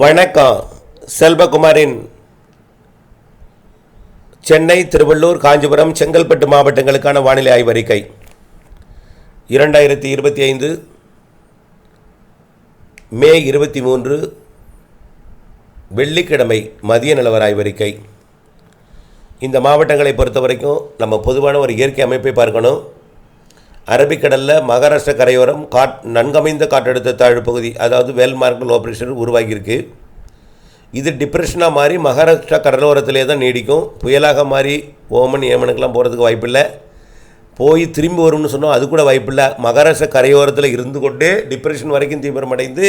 வணக்கம். செல்வகுமாரின் சென்னை திருவள்ளூர் காஞ்சிபுரம் செங்கல்பட்டு மாவட்டங்களுக்கான வானிலை ஆய்வறிக்கை. இரண்டாயிரத்தி இருபத்தி ஐந்து மே இருபத்தி மூன்று வெள்ளிக்கிழமை மதிய நிலவர ஆய்வறிக்கை. இந்த மாவட்டங்களை பொறுத்த வரைக்கும் நம்ம பொதுவான ஒரு இயற்கை அமைப்பை பார்க்கணும். அரபிக்கடலில் மகாராஷ்டிர கரையோரம் காட் நன்கமைந்த காற்றழுத்த தாழ்வு பகுதி அதாவது வேல்மார்க் லோ ப்ரெஷர் உருவாகியிருக்கு. இது டிப்ரெஷனாக மாறி மகாராஷ்டிரா கடலோரத்திலே தான் நீடிக்கும். புயலாக மாறி ஓமன் ஏமனுக்கெல்லாம் போகிறதுக்கு வாய்ப்பில்லை. போய் திரும்பி வரும்னு சொன்னால் அது கூட வாய்ப்பில்லை. மகாராஷ்டிரா கரையோரத்தில் இருந்து கொண்டே டிப்ரெஷன் வரைக்கும் தீவிரமடைந்து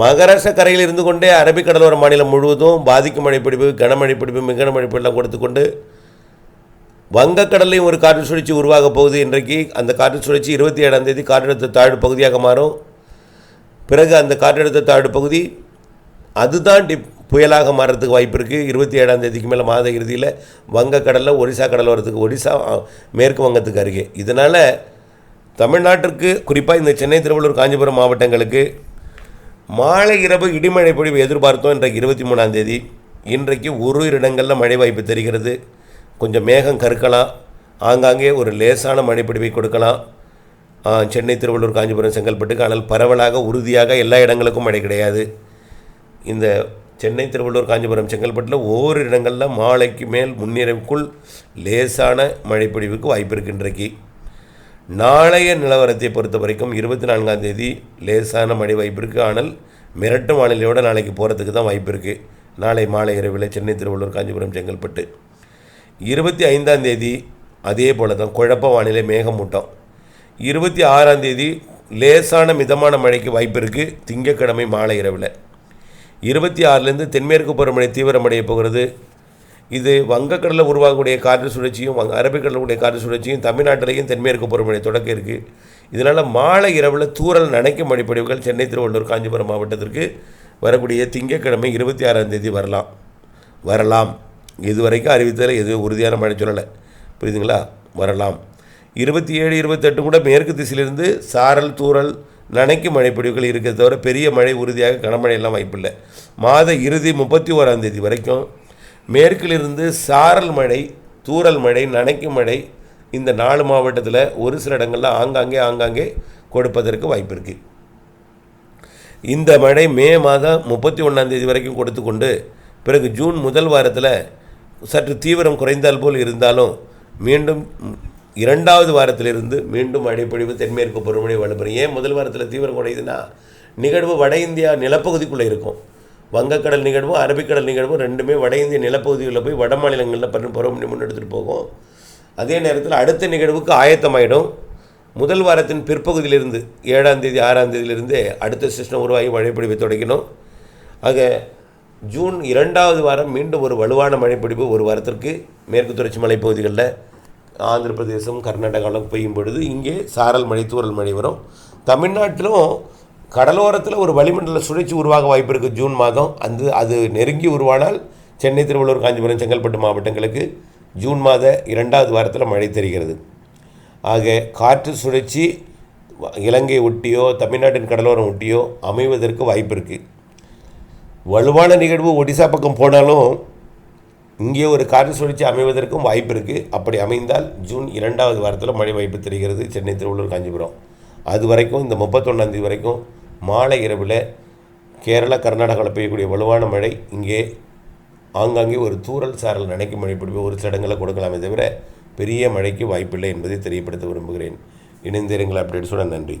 மகாராஷ்டிரா கரையில் இருந்து கொண்டே அரபிக்கடலோர மாநிலம் முழுவதும் பாதிக்கும் மழைப்பிடிப்பு கனமழை பிடிப்பு மிக மழைப்பிடிலாம் கொடுத்து கொண்டு வங்கக்கடல்லையும் ஒரு காற்று சுழற்சி உருவாக போகுது. இன்றைக்கு அந்த காற்று சுழற்சி இருபத்தி ஏழாம் தேதி காற்றழுத்த தாழ்வு பகுதியாக மாறும். பிறகு அந்த காற்றழுத்த தாழ்வு பகுதி அதுதான் டிப் புயலாக மாறுறதுக்கு வாய்ப்பு இருக்குது இருபத்தி ஏழாம் தேதிக்கு மேலே மாத இறுதியில் வங்கக்கடலில் ஒரிசா கடலோரத்துக்கு ஒரிசா ஒடிசா மேற்கு வங்கத்துக்கு அருகே. இதனால் தமிழ்நாட்டிற்கு குறிப்பாக இந்த சென்னை திருவள்ளூர் காஞ்சிபுரம் மாவட்டங்களுக்கு மாலை இரவு இடிமழை பொழிவு எதிர்பார்த்தோம். இன்றைக்கு இருபத்தி மூணாம் தேதி. இன்றைக்கு ஒரு இடங்களில் மழை வாய்ப்பு தெரிகிறது. கொஞ்சம் மேகம் கருக்கலாம். ஆங்காங்கே ஒரு லேசான மழைப்பிடிவை கொடுக்கலாம். சென்னை திருவள்ளூர் காஞ்சிபுரம் செங்கல்பட்டுக்கு ஆனால் பரவலாக உறுதியாக எல்லா இடங்களுக்கும் மழை கிடையாது. இந்த சென்னை திருவள்ளூர் காஞ்சிபுரம் செங்கல்பட்டில் ஓரிரு இடங்களில் மாலைக்கு மேல் முன்னிரவுக்குள் லேசான மழைப்பிடிவுக்கு வாய்ப்பு இருக்குது இன்றைக்கு. நாளைய நிலவரத்தை பொறுத்த வரைக்கும் இருபத்தி நான்காம் தேதி லேசான மழை வாய்ப்பு இருக்குது ஆனால் மிரட்டு வானிலையோடு நாளைக்கு போகிறதுக்கு தான் வாய்ப்பு இருக்குது நாளை மாலை இரவில் சென்னை திருவள்ளூர் காஞ்சிபுரம் செங்கல்பட்டு இருபத்தி ஐந்தாம் தேதி அதே போல் தான் குழப்ப வானிலை மேகமூட்டம். இருபத்தி ஆறாம் தேதி லேசான மிதமான மழைக்கு வாய்ப்பு இருக்குது திங்கட்கிழமை மாலை இரவில். இருபத்தி ஆறுலேருந்து தென்மேற்கு பருவமழை தீவிரமடைய போகிறது. இது வங்கக்கடலில் உருவாகக்கூடிய காற்று சுழற்சியும் வங் அரபிக்கடலுடைய காற்று சுழற்சியும் தமிழ்நாட்டிலையும் தென்மேற்கு பருவமழை தொடக்க இருக்குது இதனால் மாலை இரவில் தூரல் நனைக்கும் மழைப்பொழிவுகள் சென்னை திருவள்ளூர் காஞ்சிபுரம் மாவட்டத்திற்கு வரக்கூடிய திங்கட்கிழமை இருபத்தி ஆறாம் தேதி வரலாம். வரலாம். இதுவரைக்கும் அறிவித்ததில் எதுவும் உறுதியான மழை சொல்லலை. புரியுதுங்களா? வரலாம். இருபத்தி ஏழு இருபத்தெட்டு கூட மேற்கு திசையிலிருந்து சாரல் தூரல் நனைக்கும் மழைப்பொழிவுகள் இருக்கிறத தவிர பெரிய மழை உறுதியாக கனமழையெல்லாம் வாய்ப்பில்லை. மாத இறுதி முப்பத்தி ஓராம் தேதி வரைக்கும் மேற்கிலிருந்து சாரல் மழை தூரல் மழை நனைக்கும் மழை இந்த நாலு மாவட்டத்தில் ஒரு சில இடங்களில் ஆங்காங்கே ஆங்காங்கே கொடுப்பதற்கு வாய்ப்பு இருக்குது இந்த மழை மே மாதம் முப்பத்தி ஒன்றாம் தேதி வரைக்கும் கொடுத்து கொண்டு பிறகு ஜூன் முதல் வாரத்தில் சற்று தீவிரம் குறைந்தால் போல் இருந்தாலும் மீண்டும் இரண்டாவது வாரத்திலிருந்து மீண்டும் மழைப்பொழிவு தென்மேற்கு பருவமழை வலுப்பெறும். ஏன் முதல் வாரத்தில் தீவிரம் குறையுதுன்னா நிகழ்வு வட இந்தியா நிலப்பகுதிக்குள்ளே இருக்கும். வங்கக்கடல் நிகழ்வும் அரபிக்கடல் நிகழ்வும் ரெண்டுமே வட இந்திய நிலப்பகுதிகளில் போய் வட மாநிலங்களில் பருவ பருவமழை முன்னெடுத்துட்டு போகும். அதே நேரத்தில் அடுத்த நிகழ்வுக்கு ஆயத்தமாயிடும். முதல் வாரத்தின் பிற்பகுதியிலிருந்து ஏழாம் தேதி ஆறாம் தேதியிலிருந்தே அடுத்த சிஸ்டம் உருவாகி மழைப்பிடிவை தொடங்கினோம் ஆக ஜூன் இரண்டாவது வாரம் மீண்டும் ஒரு வலுவான மழைப்பிடிப்பு ஒரு வாரத்திற்கு மேற்கு தொடர்ச்சி மலைப்பகுதிகளில் ஆந்திர பிரதேசம் கர்நாடகாவில் பெய்யும் பொழுது இங்கே சாரல் மழை தூரல் மழை வரும். தமிழ்நாட்டிலும் கடலோரத்தில் ஒரு வளிமண்டல சுழற்சி உருவாக வாய்ப்பு இருக்குது ஜூன் மாதம். அந்த அது நெருங்கி உருவானால் சென்னை திருவள்ளூர் காஞ்சிபுரம் செங்கல்பட்டு மாவட்டங்களுக்கு ஜூன் மாத இரண்டாவது வாரத்தில் மழை தெரிகிறது. ஆக காற்று சுழற்சி இலங்கை ஒட்டியோ தமிழ்நாட்டின் கடலோரம் ஒட்டியோ அமைவதற்கு வாய்ப்பு இருக்குது வலுவான நிகழ்வு ஒடிசா பக்கம் போனாலும் இங்கே ஒரு காற்று சுழற்சி அமைவதற்கும் வாய்ப்பு இருக்குது அப்படி அமைந்தால் ஜூன் இரண்டாவது வாரத்தில் மழை வாய்ப்பு தெரிகிறது. சென்னை திருவள்ளூர் காஞ்சிபுரம். அது வரைக்கும் இந்த முப்பத்தொன்னாந்தேதி வரைக்கும் மாலை இரவில் கேரளா கர்நாடகாவில் பெய்யக்கூடிய வலுவான மழை இங்கே ஆங்காங்கே ஒரு தூறல் சாரல் நனைக்கும் மழை பிடிப்பு ஒரு சில இடங்களில் கொடுக்கலாமே தவிர பெரிய மழைக்கு வாய்ப்பில்லை என்பதை தெரியப்படுத்த விரும்புகிறேன். இணைந்திருங்கள் அப்டேட்ஸோட நன்றி.